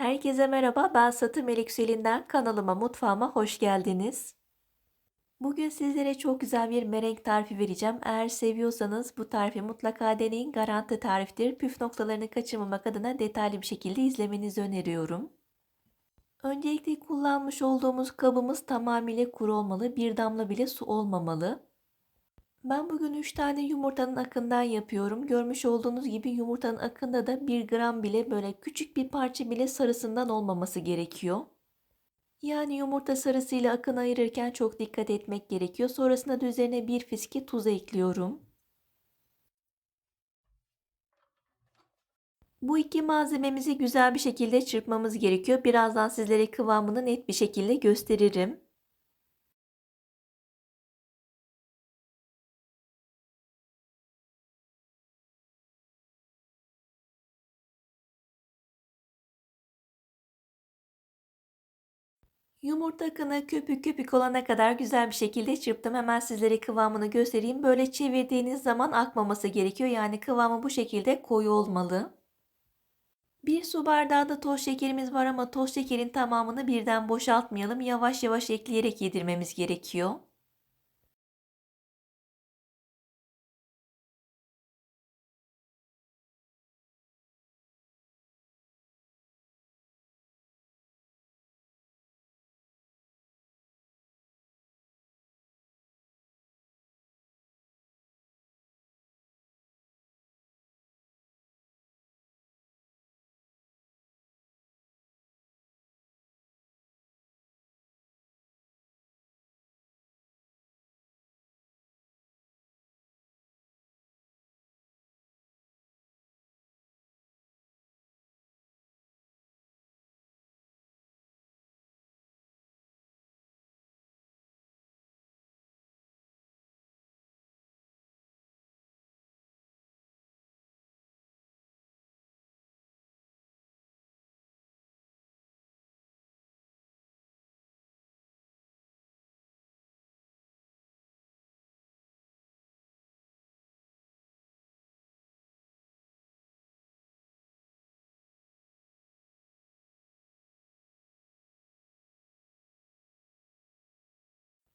Herkese merhaba, ben Satı Melik kanalıma, mutfağıma hoş geldiniz. Bugün sizlere çok güzel bir merenk tarifi vereceğim. Eğer seviyorsanız bu tarifi mutlaka deneyin. Garanti tariftir. Püf noktalarını kaçırmamak adına detaylı bir şekilde izlemenizi öneriyorum. Öncelikle kullanmış olduğumuz kabımız tamamıyla kuru olmalı. Bir damla bile su olmamalı. Ben bugün 3 tane yumurtanın akından yapıyorum. Görmüş olduğunuz gibi yumurtanın akında da 1 gram bile böyle küçük bir parça bile sarısından olmaması gerekiyor. Yani yumurta sarısıyla akın ayırırken çok dikkat etmek gerekiyor. Sonrasında da üzerine bir fiske tuz ekliyorum. Bu iki malzememizi güzel bir şekilde çırpmamız gerekiyor. Birazdan sizlere kıvamını net bir şekilde gösteririm. Yumurta akını köpük köpük olana kadar güzel bir şekilde çırptım. Hemen sizlere kıvamını göstereyim. Böyle çevirdiğiniz zaman akmaması gerekiyor. Yani kıvamı bu şekilde koyu olmalı. Bir su bardağı da toz şekerimiz var ama toz şekerin tamamını birden boşaltmayalım. Yavaş yavaş ekleyerek yedirmemiz gerekiyor.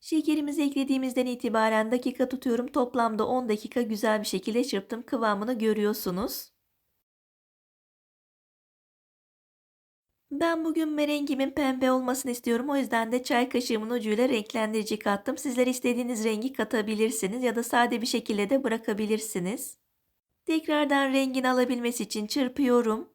Şekerimizi eklediğimizden itibaren dakika tutuyorum. Toplamda 10 dakika güzel bir şekilde çırptım. Kıvamını görüyorsunuz. Ben bugün merengimin pembe olmasını istiyorum. O yüzden de çay kaşığımın ucuyla renklendirici kattım. Sizler istediğiniz rengi katabilirsiniz ya da sade bir şekilde de bırakabilirsiniz. Tekrardan rengini alabilmesi için çırpıyorum.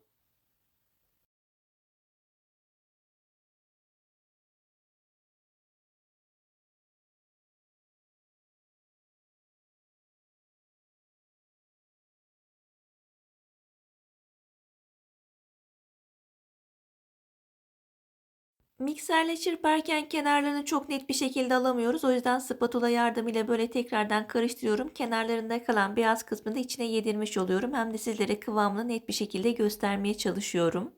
Mikserle çırparken kenarlarını çok net bir şekilde alamıyoruz. O yüzden spatula yardımıyla böyle tekrardan karıştırıyorum. Kenarlarında kalan beyaz kısmını da içine yedirmiş oluyorum. Hem de sizlere kıvamını net bir şekilde göstermeye çalışıyorum.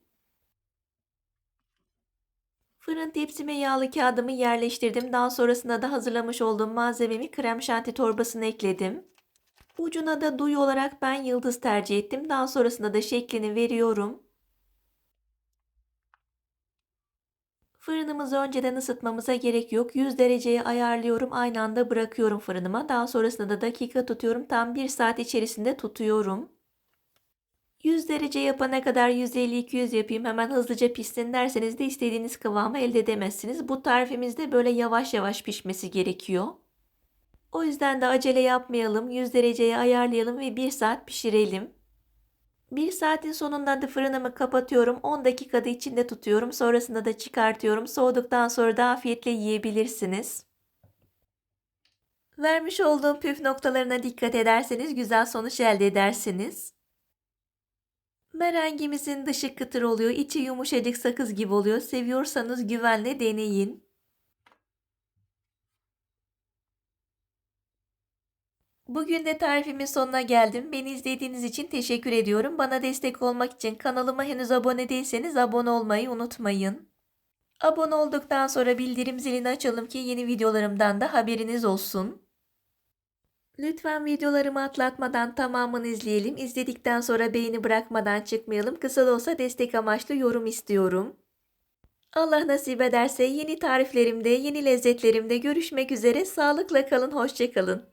Fırın tepsime yağlı kağıdımı yerleştirdim. Daha sonrasında da hazırlamış olduğum malzememi krem şanti torbasına ekledim. Ucuna da duy olarak ben yıldız tercih ettim. Daha sonrasında da şeklini veriyorum. Fırınımızı önceden ısıtmamıza gerek yok. 100 dereceye ayarlıyorum. Aynı anda bırakıyorum fırınıma. Daha sonrasında da dakika tutuyorum. Tam 1 saat içerisinde tutuyorum. 100 derece yapana kadar 150-200 yapayım hemen hızlıca pişsin derseniz de istediğiniz kıvamı elde edemezsiniz. Bu tarifimizde böyle yavaş yavaş pişmesi gerekiyor. O yüzden de acele yapmayalım. 100 dereceye ayarlayalım ve 1 saat pişirelim. 1 saatin sonunda da fırınımı kapatıyorum. 10 dakikada içinde tutuyorum. Sonrasında da çıkartıyorum. Soğuduktan sonra da afiyetle yiyebilirsiniz. Vermiş olduğum püf noktalarına dikkat ederseniz güzel sonuç elde edersiniz. Merengimizin dışı kıtır oluyor, içi yumuşacık sakız gibi oluyor. Seviyorsanız güvenle deneyin. Bugün de tarifimin sonuna geldim. Beni izlediğiniz için teşekkür ediyorum. Bana destek olmak için kanalıma henüz abone değilseniz abone olmayı unutmayın. Abone olduktan sonra bildirim zilini açalım ki yeni videolarımdan da haberiniz olsun. Lütfen videolarımı atlatmadan tamamını izleyelim. İzledikten sonra beğeni bırakmadan çıkmayalım. Kısa da olsa destek amaçlı yorum istiyorum. Allah nasip ederse yeni tariflerimde, yeni lezzetlerimde görüşmek üzere. Sağlıkla kalın, hoşça kalın.